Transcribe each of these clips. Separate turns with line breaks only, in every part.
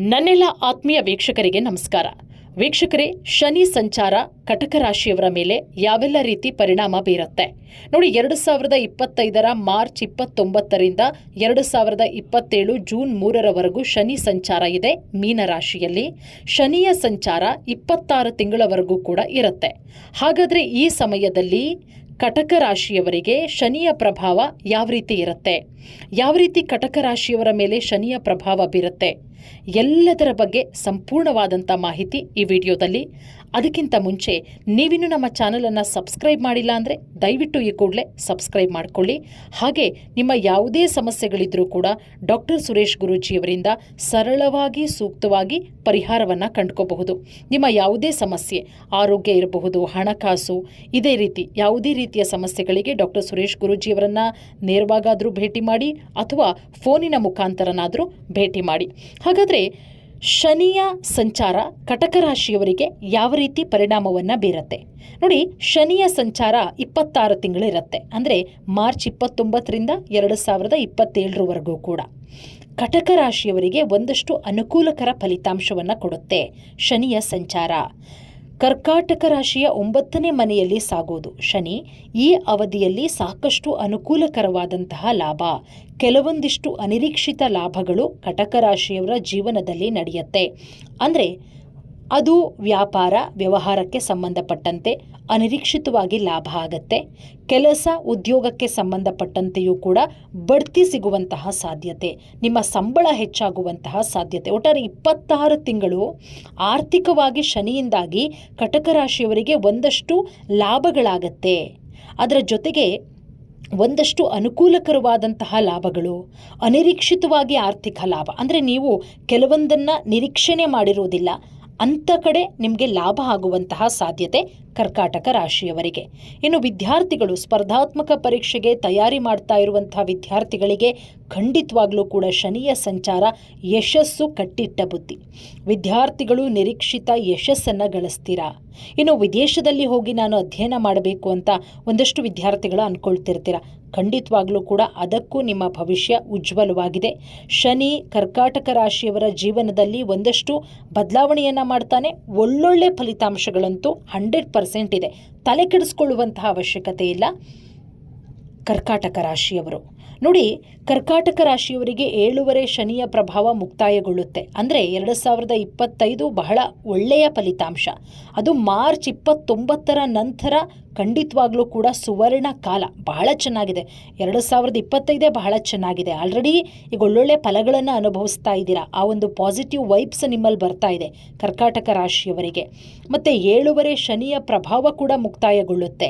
ನನ್ನೆಲ್ಲ ಆತ್ಮೀಯ ವೀಕ್ಷಕರಿಗೆ ನಮಸ್ಕಾರ. ವೀಕ್ಷಕರೇ, ಶನಿ ಸಂಚಾರ ಕಟಕ ರಾಶಿಯವರ ಮೇಲೆ ಯಾವೆಲ್ಲ ರೀತಿ ಪರಿಣಾಮ ಬೀರುತ್ತೆ? ನೋಡಿ, ಎರಡು ಸಾವಿರದ ಇಪ್ಪತ್ತೈದರ ಮಾರ್ಚ್ ಇಪ್ಪತ್ತೊಂಬತ್ತರಿಂದ ಎರಡು ಸಾವಿರದ ಇಪ್ಪತ್ತೇಳು ಜೂನ್ ಮೂರರವರೆಗೂ ಶನಿ ಸಂಚಾರ ಇದೆ ಮೀನ ರಾಶಿಯಲ್ಲಿ. ಶನಿಯ ಸಂಚಾರ ಇಪ್ಪತ್ತಾರು ತಿಂಗಳವರೆಗೂ ಕೂಡ ಇರುತ್ತೆ. ಹಾಗಾದರೆ ಈ ಸಮಯದಲ್ಲಿ ಕಟಕ ರಾಶಿಯವರಿಗೆ ಶನಿಯ ಪ್ರಭಾವ ಯಾವ ರೀತಿ ಇರುತ್ತೆ? ಯಾವ ರೀತಿ ಕಟಕ ರಾಶಿಯವರ ಮೇಲೆ ಶನಿಯ ಪ್ರಭಾವ ಬೀರುತ್ತೆ? ಎಲ್ಲದರ ಬಗ್ಗೆ ಸಂಪೂರ್ಣವಾದಂಥ ಮಾಹಿತಿ ಈ ವಿಡಿಯೋದಲ್ಲಿ ಅದಕ್ಕಿಂತ ಮುಂಚೆ ನೀವಿನ್ನೂ ನಮ್ಮ ಚಾನಲನ್ನು ಸಬ್ಸ್ಕ್ರೈಬ್ ಮಾಡಿಲ್ಲ ಅಂದರೆ ದಯವಿಟ್ಟು ಈ ಕೂಡಲೇ ಸಬ್ಸ್ಕ್ರೈಬ್ ಮಾಡಿಕೊಳ್ಳಿ. ಹಾಗೆ ನಿಮ್ಮ ಯಾವುದೇ ಸಮಸ್ಯೆಗಳಿದ್ರೂ ಕೂಡ ಡಾಕ್ಟರ್ ಸುರೇಶ್ ಗುರೂಜಿಯವರಿಂದ ಸರಳವಾಗಿ, ಸೂಕ್ತವಾಗಿ ಪರಿಹಾರವನ್ನು ಕಂಡುಕೋಬಹುದು. ನಿಮ್ಮ ಯಾವುದೇ ಸಮಸ್ಯೆ, ಆರೋಗ್ಯ ಇರಬಹುದು, ಹಣಕಾಸು, ಇದೇ ರೀತಿ ಯಾವುದೇ ರೀತಿಯ ಸಮಸ್ಯೆಗಳಿಗೆ ಡಾಕ್ಟರ್ ಸುರೇಶ್ ಗುರೂಜಿಯವರನ್ನು ನೇರವಾಗಾದರೂ ಭೇಟಿ ಮಾಡಿ ಅಥವಾ ಫೋನಿನ ಮುಖಾಂತರನಾದರೂ ಭೇಟಿ ಮಾಡಿ. ಹಾಗಾದರೆ ಶನಿಯ ಸಂಚಾರ ಕಟಕ ರಾಶಿಯವರಿಗೆ ಯಾವ ರೀತಿ ಪರಿಣಾಮವನ್ನು ಬೀರುತ್ತೆ? ನೋಡಿ, ಶನಿಯ ಸಂಚಾರ ಇಪ್ಪತ್ತಾರು ತಿಂಗಳಿರುತ್ತೆ. ಅಂದರೆ ಮಾರ್ಚ್ ಇಪ್ಪತ್ತೊಂಬತ್ತರಿಂದ ಎರಡು ಸಾವಿರದ ಇಪ್ಪತ್ತೇಳರವರೆಗೂ ಕೂಡ. ಕಟಕ ರಾಶಿಯವರಿಗೆ ಒಂದಷ್ಟು ಅನುಕೂಲಕರ ಫಲಿತಾಂಶವನ್ನು ಕೊಡುತ್ತೆ ಶನಿಯ ಸಂಚಾರ. ಕರ್ಕಾಟಕ ರಾಶಿಯ ಒಂಬತ್ತನೇ ಮನೆಯಲ್ಲಿ ಸಾಗೋದು. ಶನಿ, ಈ ಅವಧಿಯಲ್ಲಿ ಸಾಕಷ್ಟು ಅನುಕೂಲಕರವಾದಂತಹ ಲಾಭ. ಕೆಲವೊಂದಿಷ್ಟು ಅನಿರೀಕ್ಷಿತ ಲಾಭಗಳು ಕಟಕ ರಾಶಿಯವರ ಜೀವನದಲ್ಲಿ ನಡೆಯುತ್ತೆ. ಅಂದರೆ ಅದು ವ್ಯಾಪಾರ ವ್ಯವಹಾರಕ್ಕೆ ಸಂಬಂಧಪಟ್ಟಂತೆ ಅನಿರೀಕ್ಷಿತವಾಗಿ ಲಾಭ ಆಗತ್ತೆ. ಕೆಲಸ ಉದ್ಯೋಗಕ್ಕೆ ಸಂಬಂಧಪಟ್ಟಂತೆಯೂ ಕೂಡ ಬಡ್ತಿ ಸಿಗುವಂತಹ ಸಾಧ್ಯತೆ, ನಿಮ್ಮ ಸಂಬಳ ಹೆಚ್ಚಾಗುವಂತಹ ಸಾಧ್ಯತೆ. ಒಟ್ಟಾರೆ ಇಪ್ಪತ್ತಾರು ತಿಂಗಳು ಆರ್ಥಿಕವಾಗಿ ಶನಿಯಿಂದಾಗಿ ಕಟಕ ರಾಶಿಯವರಿಗೆ ಒಂದಷ್ಟು ಲಾಭಗಳಾಗತ್ತೆ. ಅದರ ಜೊತೆಗೆ ಒಂದಷ್ಟು ಅನುಕೂಲಕರವಾದಂತಹ ಲಾಭಗಳು, ಅನಿರೀಕ್ಷಿತವಾಗಿ ಆರ್ಥಿಕ ಲಾಭ. ಅಂದರೆ ನೀವು ಕೆಲವೊಂದನ್ನು ನಿರೀಕ್ಷಣೆ ಮಾಡಿರುವುದಿಲ್ಲ ಅಂಥ ಕಡೆ ನಿಮಗೆ ಲಾಭ ಆಗುವಂತಹ ಸಾಧ್ಯತೆ ಕರ್ಕಾಟಕ ರಾಶಿಯವರಿಗೆ. ಇನ್ನು ವಿದ್ಯಾರ್ಥಿಗಳು ಸ್ಪರ್ಧಾತ್ಮಕ ಪರೀಕ್ಷೆಗೆ ತಯಾರಿ ಮಾಡ್ತಾ ಇರುವಂತಹ ವಿದ್ಯಾರ್ಥಿಗಳಿಗೆ ಖಂಡಿತವಾಗ್ಲೂ ಕೂಡ ಶನಿಯ ಸಂಚಾರ ಯಶಸ್ಸು ಕಟ್ಟಿಟ್ಟ ಬುದ್ಧಿ. ವಿದ್ಯಾರ್ಥಿಗಳು ನಿರೀಕ್ಷಿತ ಯಶಸ್ಸನ್ನು ಗಳಿಸ್ತೀರಾ? ಇನ್ನು ವಿದೇಶದಲ್ಲಿ ಹೋಗಿ ನಾನು ಅಧ್ಯಯನ ಮಾಡಬೇಕು ಅಂತ ಒಂದಷ್ಟು ವಿದ್ಯಾರ್ಥಿಗಳು ಅಂದ್ಕೊಳ್ತಿರ್ತೀರ ಖಂಡಿತವಾಗ್ಲೂ ಕೂಡ ಅದಕ್ಕೂ ನಿಮ್ಮ ಭವಿಷ್ಯ ಉಜ್ವಲವಾಗಿದೆ. ಶನಿ ಕರ್ಕಾಟಕ ರಾಶಿಯವರ ಜೀವನದಲ್ಲಿ ಒಂದಷ್ಟು ಬದಲಾವಣೆಯನ್ನು ಮಾಡ್ತಾನೆ. ಒಳ್ಳೊಳ್ಳೆ ಫಲಿತಾಂಶಗಳಂತೂ ಹಂಡ್ರೆಡ್ ಪರ್ಸೆಂಟ್ ಇದೆ. ತಲೆ ಕೆಡಿಸ್ಕೊಳ್ಳುವಂತಹ ಅವಶ್ಯಕತೆ ಇಲ್ಲ. ಕರ್ಕಾಟಕ ರಾಶಿಯವರು. ನೋಡಿ, ಕರ್ಕಾಟಕ ರಾಶಿಯವರಿಗೆ ಏಳುವರೆ ಶನಿಯ ಪ್ರಭಾವ ಮುಕ್ತಾಯಗೊಳ್ಳುತ್ತೆ. ಅಂದರೆ ಎರಡು ಸಾವಿರದ ಇಪ್ಪತ್ತೈದು ಬಹಳ ಒಳ್ಳೆಯ ಫಲಿತಾಂಶ. ಅದು ಮಾರ್ಚ್ ಇಪ್ಪತ್ತೊಂಬತ್ತರ ನಂತರ ಖಂಡಿತವಾಗ್ಲೂ ಕೂಡ ಸುವರ್ಣ ಕಾಲ. ಬಹಳ ಚೆನ್ನಾಗಿದೆ. ಎರಡು ಸಾವಿರದ ಇಪ್ಪತ್ತೈದೇ ಬಹಳ ಚೆನ್ನಾಗಿದೆ. ಆಲ್ರೆಡಿ ಈಗ ಒಳ್ಳೊಳ್ಳೆ ಫಲಗಳನ್ನು ಅನುಭವಿಸ್ತಾ ಇದ್ದೀರಾ? ಆ ಒಂದು ಪಾಸಿಟಿವ್ ವೈಬ್ಸ್ ನಿಮ್ಮಲ್ಲಿ ಬರ್ತಾ ಇದೆ ಕರ್ಕಾಟಕ ರಾಶಿಯವರಿಗೆ. ಮತ್ತು ಏಳುವರೆ ಶನಿಯ ಪ್ರಭಾವ ಕೂಡ ಮುಕ್ತಾಯಗೊಳ್ಳುತ್ತೆ.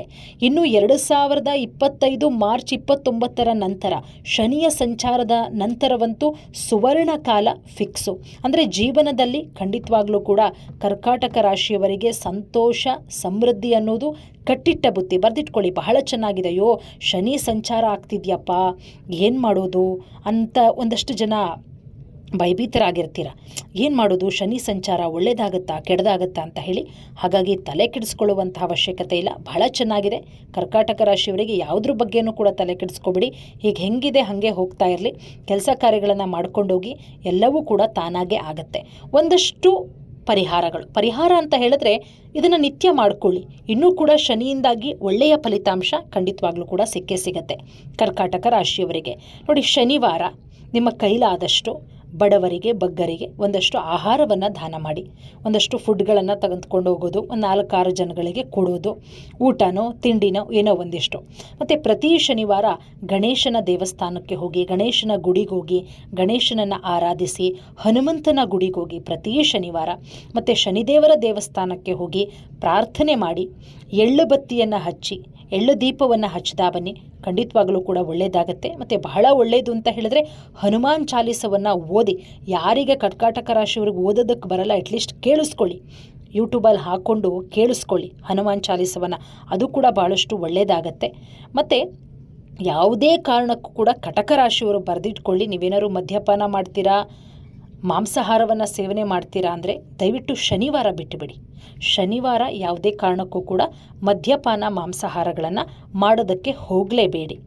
ಇನ್ನು ಎರಡು ಸಾವಿರದ ಇಪ್ಪತ್ತೈದು ಮಾರ್ಚ್ ಇಪ್ಪತ್ತೊಂಬತ್ತರ ನಂತರ ಶನಿಯ ಸಂಚಾರದ ನಂತರವಂತೂ ಸುವರ್ಣ ಕಾಲ ಫಿಕ್ಸು ಅಂದರೆ ಜೀವನದಲ್ಲಿ ಖಂಡಿತವಾಗ್ಲೂ ಕೂಡ ಕರ್ಕಾಟಕ ರಾಶಿಯವರಿಗೆ ಸಂತೋಷ, ಸಮೃದ್ಧಿ ಅನ್ನೋದು ಕಟ್ಟಿಟ್ಟ ಬುತ್ತಿ ಬರೆದಿಟ್ಕೊಳ್ಳಿ. ಬಹಳ ಚೆನ್ನಾಗಿದೆ ಅಯ್ಯೋ ಶನಿ ಸಂಚಾರ ಆಗ್ತಿದ್ಯಪ್ಪ. ಏನು ಮಾಡೋದು? ಅಂತ ಒಂದಷ್ಟು ಜನ ಭಯಭೀತರಾಗಿರ್ತೀರ. ಏನು ಮಾಡೋದು? ಶನಿ ಸಂಚಾರ ಒಳ್ಳೇದಾಗುತ್ತಾ? ಕೆಡದಾಗುತ್ತಾ? ಅಂತ ಹೇಳಿ ಹಾಗಾಗಿ ತಲೆ ಕೆಡಿಸ್ಕೊಳ್ಳುವಂಥ ಅವಶ್ಯಕತೆ ಇಲ್ಲ. ಬಹಳ ಚೆನ್ನಾಗಿದೆ. ಕರ್ಕಾಟಕ ರಾಶಿಯವರಿಗೆ ಯಾವುದ್ರ ಬಗ್ಗೆನೂ ಕೂಡ ತಲೆ ಕೆಡಿಸ್ಕೊಬಿಡಿ. ಈಗ ಹೆಂಗಿದೆ, ಹಾಗೆ ಹೋಗ್ತಾ ಇರಲಿ. ಕೆಲಸ ಕಾರ್ಯಗಳನ್ನು ಮಾಡ್ಕೊಂಡೋಗಿ ಎಲ್ಲವೂ ಕೂಡ ತಾನಾಗೇ ಆಗುತ್ತೆ. ಒಂದಷ್ಟು ಪರಿಹಾರಗಳು. ಪರಿಹಾರ ಅಂತ ಹೇಳಿದ್ರೆ ಇದನ್ನು ನಿತ್ಯ ಮಾಡ್ಕೊಳ್ಳಿ. ಇನ್ನೂ ಕೂಡ ಶನಿಯಿಂದಾಗಿ ಒಳ್ಳೆಯ ಫಲಿತಾಂಶ ಖಂಡಿತವಾಗ್ಲೂ ಕೂಡ ಸಿಕ್ಕೇ ಸಿಗುತ್ತೆ ಕರ್ಕಾಟಕ ರಾಶಿಯವರಿಗೆ. ನೋಡಿ ಶನಿವಾರ ನಿಮ್ಮ ಕೈಲಾದಷ್ಟು ಬಡವರಿಗೆ, ಬಗ್ಗರಿಗೆ ಒಂದಷ್ಟು ಆಹಾರವನ್ನು ದಾನ ಮಾಡಿ, ಒಂದಷ್ಟು ಫುಡ್ಗಳನ್ನು ತೆಗೆದುಕೊಂಡು ಹೋಗೋದು, ಒಂದು ನಾಲ್ಕಾರು ಜನಗಳಿಗೆ ಕೊಡೋದು, ಊಟನೋ, ತಿಂಡಿನೋ ಏನೋ ಒಂದಿಷ್ಟು. ಮತ್ತು ಪ್ರತಿ ಶನಿವಾರ ಗಣೇಶನ ದೇವಸ್ಥಾನಕ್ಕೆ ಹೋಗಿ, ಗಣೇಶನ ಗುಡಿಗೆ ಹೋಗಿ, ಗಣೇಶನನ್ನು ಆರಾಧಿಸಿ, ಹನುಮಂತನ ಗುಡಿಗೆ ಹೋಗಿ ಪ್ರತಿ ಶನಿವಾರ, ಮತ್ತು ಶನಿದೇವರ ದೇವಸ್ಥಾನಕ್ಕೆ ಹೋಗಿ ಪ್ರಾರ್ಥನೆ ಮಾಡಿ, ಎಳ್ಳು ಬತ್ತಿಯನ್ನು ಹಚ್ಚಿ ಎಳ್ಳು ದೀಪವನ್ನು ಹಚ್ಚದಾ ಬನ್ನಿ. ಖಂಡಿತವಾಗಲೂ ಕೂಡ ಒಳ್ಳೆಯದಾಗತ್ತೆ ಮತ್ತು ಬಹಳ ಒಳ್ಳೆಯದು ಅಂತ ಹೇಳಿದ್ರೆ ಹನುಮಾನ್ ಚಾಲೀಸವನ್ನು ಓದಿ. ಯಾರಿಗೆ ಕರ್ಕಾಟಕ ರಾಶಿಯವ್ರಿಗೆ ಓದೋದಕ್ಕೆ ಬರಲ್ಲ ಅಟ್ಲೀಸ್ಟ್ ಕೇಳಿಸ್ಕೊಳ್ಳಿ. ಯೂಟ್ಯೂಬಲ್ಲಿ ಹಾಕ್ಕೊಂಡು ಕೇಳಿಸ್ಕೊಳ್ಳಿ ಹನುಮಾನ್ ಚಾಲೀಸವನ್ನು. ಅದು ಕೂಡ ಭಾಳಷ್ಟು ಒಳ್ಳೆಯದಾಗತ್ತೆ ಮತ್ತು ಯಾವುದೇ ಕಾರಣಕ್ಕೂ ಕೂಡ ಕಟಕ ರಾಶಿಯವರು ಬರೆದಿಟ್ಕೊಳ್ಳಿ. ನೀವೇನಾದ್ರು ಮದ್ಯಪಾನ ಮಾಡ್ತೀರಾ? ಮಾಂಸಾಹಾರವನ್ನು ಸೇವನೆ ಮಾಡ್ತೀರಾ ಅಂದರೆ ದಯವಿಟ್ಟು ಶನಿವಾರ ಬಿಟ್ಟುಬಿಡಿ. ಶನಿವಾರ ಯಾವುದೇ ಕಾರಣಕ್ಕೂ ಕೂಡ ಮದ್ಯಪಾನ ಮಾಂಸಾಹಾರಗಳನ್ನು ಮಾಡೋದಕ್ಕೆ ಹೋಗಲೇಬೇಡಿ.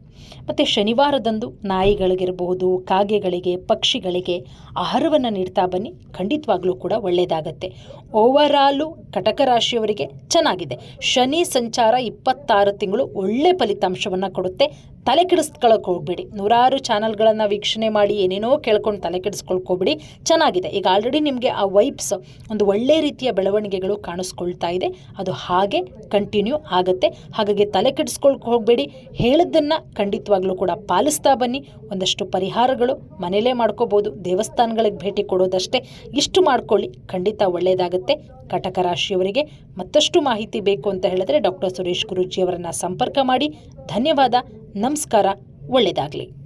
ಮತ್ತು ಶನಿವಾರದಂದು ನಾಯಿಗಳಿಗಿರಬಹುದು, ಕಾಗೆಗಳಿಗೆ, ಪಕ್ಷಿಗಳಿಗೆ ಆಹಾರವನ್ನು ನೀಡ್ತಾ ಬನ್ನಿ. ಖಂಡಿತವಾಗ್ಲೂ ಕೂಡ ಒಳ್ಳೆಯದಾಗತ್ತೆ ಓವರಾಲು ಕಟಕ ರಾಶಿಯವರಿಗೆ ಚೆನ್ನಾಗಿದೆ. ಶನಿ ಸಂಚಾರ ಇಪ್ಪತ್ತಾರು ತಿಂಗಳು ಒಳ್ಳೆ ಫಲಿತಾಂಶವನ್ನು ಕೊಡುತ್ತೆ. ತಲೆ ಕೆಡಿಸ್ಕೊಳ್ಳೋಕೆ ಹೋಗ್ಬೇಡಿ. ನೂರಾರು ಚಾನಲ್ಗಳನ್ನು ವೀಕ್ಷಣೆ ಮಾಡಿ ಏನೇನೋ ಕೇಳ್ಕೊಂಡು ತಲೆ ಕೆಡಿಸ್ಕೊಳಕ್ಕೆ ಹೋಗ್ಬೇಡಿ. ಚೆನ್ನಾಗಿದೆ. ಈಗ ಆಲ್ರೆಡಿ ನಿಮಗೆ ಆ ವೈಬ್ಸ್ ಒಂದು ಒಳ್ಳೆ ರೀತಿಯ ಬೆಳವಣಿಗೆಗಳು ಕಾಣಿಸ್ಕೊಳ್ತಾ ಇದೆ. ಅದು ಹಾಗೆ ಕಂಟಿನ್ಯೂ ಆಗುತ್ತೆ. ಹಾಗಾಗಿ ತಲೆ ಕೆಡಿಸ್ಕೊಳ್ಕೆ ಹೋಗಬೇಡಿ. ಹೇಳಿದ್ದನ್ನು ಖಂಡಿತವಾಗ್ಲೂ ಕೂಡ ಪಾಲಿಸ್ತಾ ಬನ್ನಿ. ಒಂದಷ್ಟು ಪರಿಹಾರಗಳು ಮನೇಲೇ ಮಾಡ್ಕೋಬೋದು. ದೇವಸ್ಥಾನಗಳಿಗೆ ಭೇಟಿ ಕೊಡೋದಷ್ಟೇ. ಇಷ್ಟು ಮಾಡ್ಕೊಳ್ಳಿ. ಖಂಡಿತ ಒಳ್ಳೆಯದಾಗುತ್ತೆ ಕಟಕ ರಾಶಿಯವರಿಗೆ ಮತ್ತಷ್ಟು ಮಾಹಿತಿ ಬೇಕು ಅಂತ ಹೇಳಿದ್ರೆ ಡಾಕ್ಟರ್ ಸುರೇಶ್ ಗುರೂಜಿಯವರನ್ನು ಸಂಪರ್ಕ ಮಾಡಿ. ಧನ್ಯವಾದ. ನಮಸ್ಕಾರ ಒಳ್ಳೆಯದಾಗಲಿ.